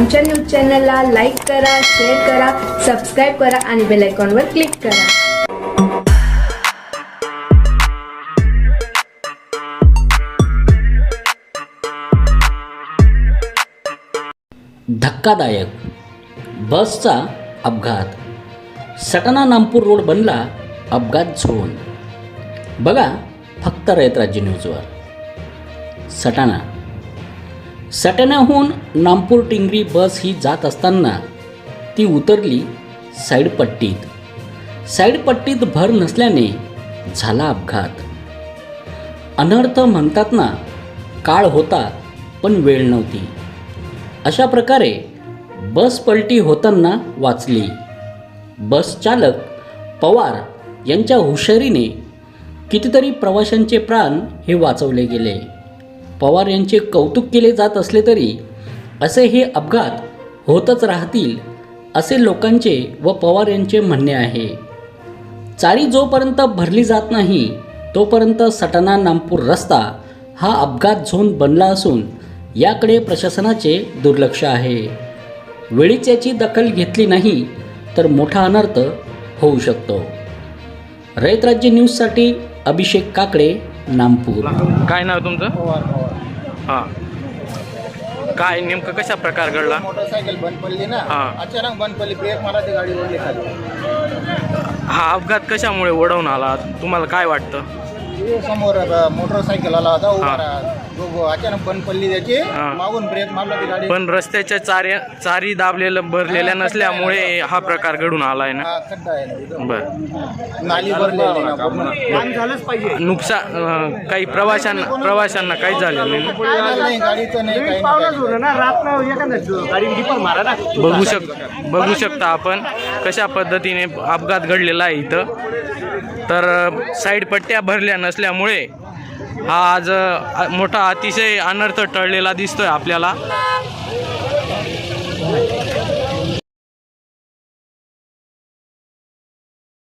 आमच्या न्यूज चॅनलला लाईक करा शेअर करा सबस्क्राईब करा आणि बेल आयकॉनवर क्लिक करा. धक्कादायक. बसचा अपघात. सटाणा नामपूर रोड बनला अपघात झोन. बघा फक्त रयत राज्य न्यूजवर. सटाणा. सटाण्याहून नामपूर टिंगरी बस ही जात असताना ती उतरली साईड पट्टीत. साईड पट्टीत भर नसल्याने झाला अपघात. अनर्थ म्हणतात ना काळ होता पण वेळ नव्हती. अशा प्रकारे बस पलटी होताना वाचली. बस चालक पवार यांच्या हुशारीने कितीतरी प्रवाशांचे प्राण हे वाचवले गेले. पवार यांचे कौतुक केले जात असले तरी असे हे अपघात होतच राहतील असे लोकांचे व पवार यांचे म्हणणे आहे. चारी जोपर्यंत भरली जात नाही तोपर्यंत सटाणा नामपूर रस्ता हा अपघात झोन बनला असून याकडे प्रशासनाचे दुर्लक्ष आहे. वेळीच याची दखल घेतली नाही तर मोठा अनर्थ होऊ शकतो. रयत राज्य न्यूजसाठी अभिषेक काकडे नामपूर. काय नाव तुमचं? हां. काय नेमकं कशा प्रकार घडला? मोटरसायकल बंद पडली ना हा. अचानक बंद पडली ब्रेक मारा ती गाडी ओढली खाली. हा अपघात कशामुळे ओढवून आला? तुम्हाला काय वाटतं? ते समोर अ, मोटरसायकल आला होता हा. राहा. अचानक बंद पडली त्याची हा. मागून ब्रेक मारला ती गाडी पण रस्त्याच्या चारी चारी दाबलेलं भरलेल्या नसल्यामुळे हा प्रकार घडून आलाय ना हा, खड्डा आहे ना. बर नाली भरलेली ना पूर्ण. झालंच पाहिजे नुकसान अं, काही प्रवाशांना प्रवाशांना काही झालं नाही ना? नाही गाडीचं नाही काही नाही. बघू शक बघू शकता आपण कशा पद्धतीने अपघात घडलेला आहे इथं तर साईड पट्ट्या भरल्या नसल्यामुळे हा आज मोठा अतिशय अनर्थ टळलेला दिसतोय आपल्याला.